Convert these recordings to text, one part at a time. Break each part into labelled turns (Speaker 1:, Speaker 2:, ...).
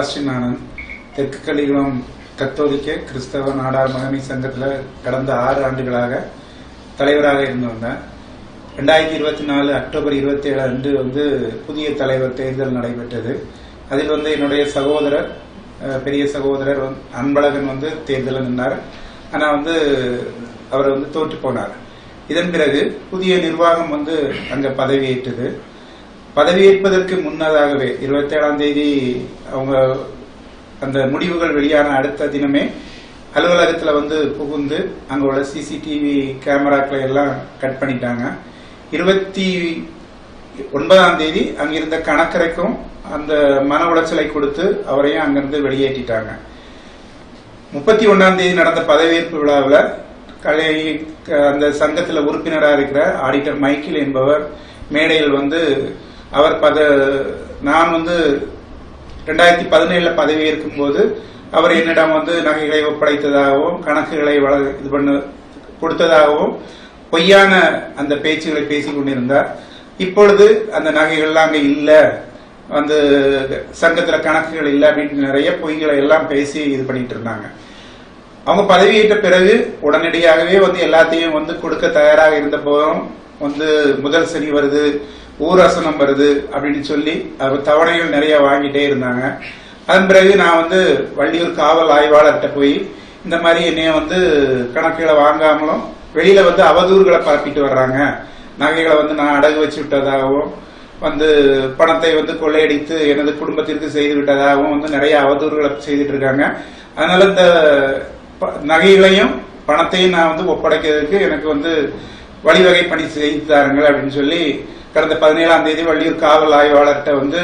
Speaker 1: செபாஸ்டின் ஆனந்த் தெற்கு கலிகுளம் கத்தோலிக்க கிறிஸ்தவ நாடார் மகமை சங்கத்தில் கடந்த ஆறு ஆண்டுகளாக தலைவராக இருந்து வந்தேன் ரெண்டாயிரத்தி இருபத்தி நாலு அக்டோபர் இருபத்தி ஏழு அன்று வந்து புதிய தலைவர் தேர்தல் நடைபெற்றது. அதில் வந்து என்னுடைய சகோதரர் பெரிய சகோதரர் அன்பழகன் வந்து தேர்தலில் நின்றார் ஆனால் வந்து அவர் வந்து தோற்று போனார். இதன் பிறகு புதிய நிர்வாகம் வந்து அங்கே பதவியேற்றது. பதவியேற்பதற்கு முன்னதாகவே இருபத்தி ஏழாம் தேதி அவங்க அந்த முடிவுகள் வெளியான அடுத்த தினமே அலுவலகத்தில் வந்து புகுந்து அங்கே உள்ள சிசிடிவி கேமராக்களை எல்லாம் கட் பண்ணிட்டாங்க. இருபத்தி ஒன்பதாம் தேதி அங்கிருந்த கணக்கரைக்கும் அந்த மன உளைச்சலை கொடுத்து அவரையும் அங்கிருந்து வெளியேற்றிட்டாங்க. முப்பத்தி ஒன்றாம் தேதி நடந்த பதவியேற்பு விழாவில் கலை க- அந்த சங்கத்தில் உறுப்பினராக இருக்கிற ஆடிட்டர் மைக்கேல் என்பவர் மேடையில் வந்து அவர் பத நான் வந்து ரெண்டாயிரத்தி பதினேழுல பதவி இருக்கும் போது அவர் என்னிடம் வந்து நகைகளை ஒப்படைத்ததாகவும் கணக்குகளை வள- இது பண்ண கொடுத்ததாகவும் பொய்யான அந்த பேச்சுகளை பேசி கொண்டிருந்தார். இப்பொழுது அந்த நகைகள்லாம் அங்கே இல்லை. வந்து சங்கத்தில் கணக்குகள் இல்லை அப்படின்னு நிறைய பொய்களை எல்லாம் பேசி இது பண்ணிட்டு இருந்தாங்க. அவங்க பதவியேற்ற பிறகு உடனடியாகவே வந்து எல்லாத்தையும் வந்து கொடுக்க தயாராக இருந்த போதும் வந்து முதல் சனி வருது. ஊரசனம் வருது அப்படின்னு சொல்லி தவணைகள் நிறைய வாங்கிட்டே இருந்தாங்க. அதன் பிறகு நான் வந்து வள்ளியூர் காவல் ஆய்வாளர்கிட்ட போய் இந்த மாதிரி என்னைய வந்து கணக்குகளை வாங்காமலும் வெளியில வந்து அவதூறுகளை பரப்பிட்டு வர்றாங்க. நகைகளை வந்து நான் அடகு வச்சு விட்டதாகவும் வந்து பணத்தை வந்து கொள்ளையடித்து எனது குடும்பத்திற்கு செய்து விட்டதாகவும் வந்து நிறைய அவதூறுகளை செய்துட்டு இருக்காங்க. அதனால இந்த ப- நகைகளையும் பணத்தையும் நான் வந்து ஒப்படைக்கிறதுக்கு எனக்கு வந்து வழிவகை பணி செய்து தாருங்கள் அப்படின்னு சொல்லி கடந்த பதினேழாம் தேதி வள்ளியூர் காவல் ஆய்வாளர்கிட்ட வந்து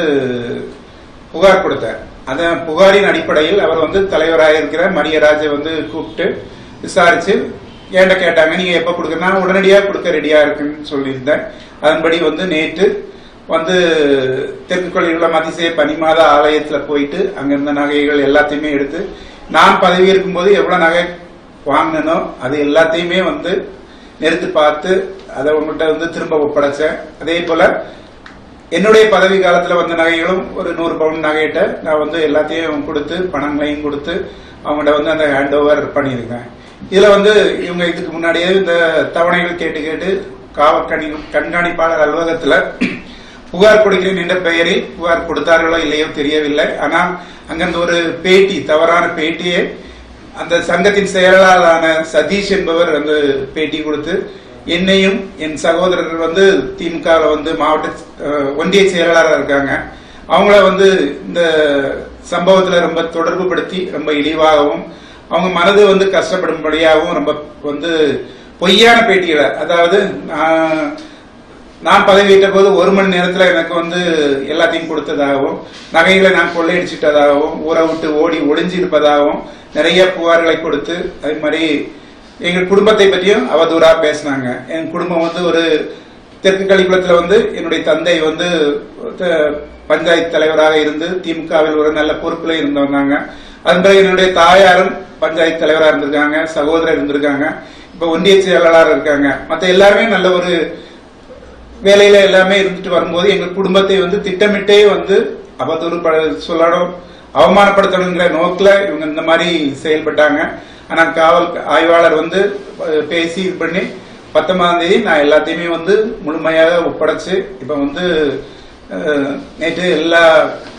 Speaker 1: புகார் கொடுத்தார் அதன் புகாரின் அடிப்படையில் அவர் வந்து தலைவராக இருக்கிற மரியராஜை வந்து கூப்பிட்டு விசாரிச்சு ஏண்ட கேட்டாங்க? நீங்க எப்ப கொடுக்க உடனடியாக கொடுக்க ரெடியா இருக்குன்னு சொல்லியிருந்தேன். அதன்படி வந்து நேற்று வந்து தெற்கு கொள்ளையுள்ள அதிசய பனிமாத ஆலயத்துல போயிட்டு அங்கிருந்த நகைகள் எல்லாத்தையுமே எடுத்து நான் பதவி இருக்கும்போது எவ்வளவு நகை வாங்கினோ அது எல்லாத்தையுமே வந்து நிறுத்து பார்த்து அதை உங்கள்கிட்ட வந்து திரும்ப ஒப்படைச்சேன். அதே போல என்னுடைய பதவி காலத்துல வந்த நகைகளும் ஒரு நூறு பவுன் நகையிட்ட நான் வந்து எல்லாத்தையும் கொடுத்து பணங்களையும் கொடுத்து அவங்கள்ட்ட வந்து அந்த ஹேண்ட் ஓவர் பண்ணியிருக்கேன். இதுல வந்து இவங்க இதுக்கு முன்னாடியே இந்த தவணைகள் கேட்டு கேட்டு காவல் கணி கண்காணிப்பாளர் அலுவலகத்துல புகார் கொடுக்கிறேன் என்ற பெயரில் புகார் கொடுத்தார்களோ இல்லையோ தெரியவில்லை. ஆனால் அங்கிருந்து ஒரு பேட்டி தவறான பேட்டியை அந்த சங்கத்தின் செயலாளரான சதீஷ் என்பவர் வந்து பேட்டி கொடுத்து என்னையும் என் சகோதரர் வந்து திமுகவில் வந்து மாவட்ட ஒன்றிய செயலாளராக இருக்காங்க. அவங்கள வந்து இந்த சம்பவத்தில் ரொம்ப தொடர்பு படுத்தி ரொம்ப இழிவாகவும் அவங்க மனது வந்து கஷ்டப்படும்படியாகவும் ரொம்ப வந்து பொய்யான பேட்டிகளை அதாவது நான் நான் பதவியேற்ற போது ஒரு மணி நேரத்துல எனக்கு வந்து எல்லாத்தையும் கொடுத்ததாகவும் நகைகளை நான் கொள்ளையடிச்சிட்டதாகவும் ஊரை விட்டு ஓடி ஒளிஞ்சு இருப்பதாகவும் நிறைய புகார்களை கொடுத்து அதே மாதிரி எங்கள் குடும்பத்தை பற்றியும் அவதூறா பேசினாங்க. என் குடும்பம் வந்து ஒரு தெற்கு கலிக்குளத்துல வந்து என்னுடைய தந்தை வந்து பஞ்சாயத்து தலைவராக இருந்து திமுகவில் ஒரு நல்ல பொறுப்புல இருந்து வந்தாங்க. அதன் பிறகு என்னுடைய தாயாரும் பஞ்சாயத்து தலைவராக இருந்திருக்காங்க சகோதரர் இருந்திருக்காங்க. இப்ப ஒன்றிய செயலாளர் இருக்காங்க. மற்ற எல்லாருமே நல்ல ஒரு வேலையில எல்லாமே இருந்துட்டு வரும்போது எங்க குடும்பத்தை வந்து திட்டமிட்டே வந்து அவதூறு ப- சொல்லணும் அவமானப்படுத்தணுங்கிற நோக்கில் இவங்க இந்த மாதிரி செயல்பட்டாங்க. ஆனால் காவல் ஆய்வாளர் வந்து பேசி இது பண்ணி பத்தொன்பதாம் தேதி நான் எல்லாத்தையுமே வந்து முழுமையாக ஒப்படைச்சு இப்போ வந்து நேற்று எல்லா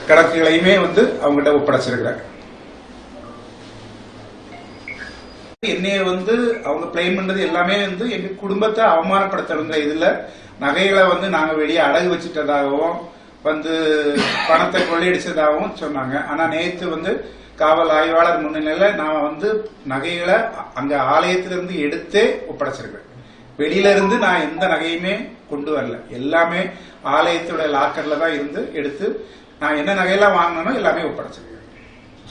Speaker 1: கணக்குகளையுமே வந்து அவங்ககிட்ட ஒப்படைச்சிருக்கிறாங்க என்னைய வந்து அவங்க பிளேம் பண்றது எல்லாமே வந்து எங்க குடும்பத்தை அவமானப்படுத்தணுங்கிற இதுல நகைகளை வந்து நாங்க வெளியே அடகு வச்சுட்டதாகவும் வந்து பணத்தை கொள்ளையடிச்சதாகவும் சொன்னாங்க. ஆனா நேத்து வந்து காவல் ஆய்வாளர் முன்னிலையில நான் வந்து நகைகளை அங்க ஆலயத்திலிருந்து எடுத்தே ஒப்படைச்சிருக்கேன் வெளியில இருந்து நான் எந்த நகையுமே கொண்டு வரல. எல்லாமே ஆலயத்தோட லாக்கர்ல தான் இருந்து எடுத்து நான் என்ன நகையெல்லாம் வாங்கினோ எல்லாமே ஒப்படைச்சிருக்கேன்.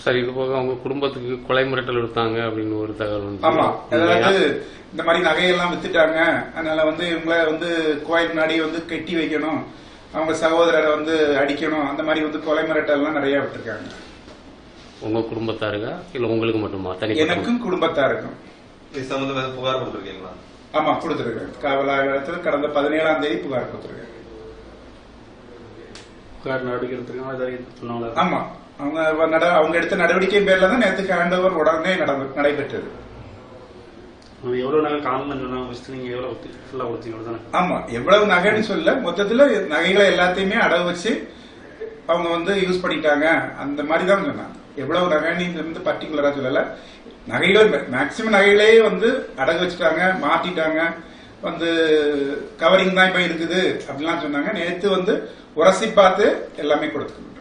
Speaker 2: சார் இது போக அவங்க குடும்பத்துக்கு கொலை மிரட்டல் எடுத்தாங்க அப்படின்னு ஒரு தகவல் வந்து
Speaker 1: ஆமா. அதாவது இந்த மாதிரி நகையெல்லாம் வித்துட்டாங்க. அதனால வந்து இவங்கள வந்து கோயில் முன்னாடி வந்து கட்டி வைக்கணும். அவங்க சகோதரரை வந்து அடிக்கணும். அந்த மாதிரி வந்து கொலை மிரட்டல்லாம் நிறைய விட்டுருக்காங்க.
Speaker 2: உங்க குடும்பத்தாருக்கா? இல்ல உங்களுக்கு மட்டுமா? தனிப்பட்ட
Speaker 1: எனக்கும் குடும்பத்தாருக்கும்.
Speaker 3: இது சம்பந்தமா எதுவும் புகார் கொடுத்துருக்கீங்களா?
Speaker 1: ஆமா கொடுத்துருக்கேன். காவல் ஆய்வாளத்தில் கடந்த பதினேழாம் தேதி புகார் கொடுத்துருக்கேன்.
Speaker 4: புகார் நடவடிக்கை எடுத்திருக்காங்க.
Speaker 1: ஆமா. அவங்க அவங்க எடுத்த நடவடிக்கையின் பேர்ல தான் நேற்றுக்கு ஹேண்ட் ஓவர் உடனே நடைபெற்றது.
Speaker 4: எவ்வளவு நகை தானே?
Speaker 1: ஆமா எவ்வளவு நகைன்னு சொல்ல மொத்தத்துல நகைகளை எல்லாத்தையுமே அடகு வச்சு அவங்க வந்து யூஸ் பண்ணிட்டாங்க. அந்த மாதிரி தான் சொன்னாங்க எவ்வளவு நகைன்னு வந்து பர்டிகுலரா சொல்லல. நகைகள் மேக்சிமம் நகைகளே வந்து அடகு வச்சுட்டாங்க மாட்டிட்டாங்க வந்து கவரிங் தான் இப்ப இருக்குது அப்படிலாம் சொன்னாங்க. நேத்து வந்து உரசி பார்த்து எல்லாமே கொடுத்துருக்கோம்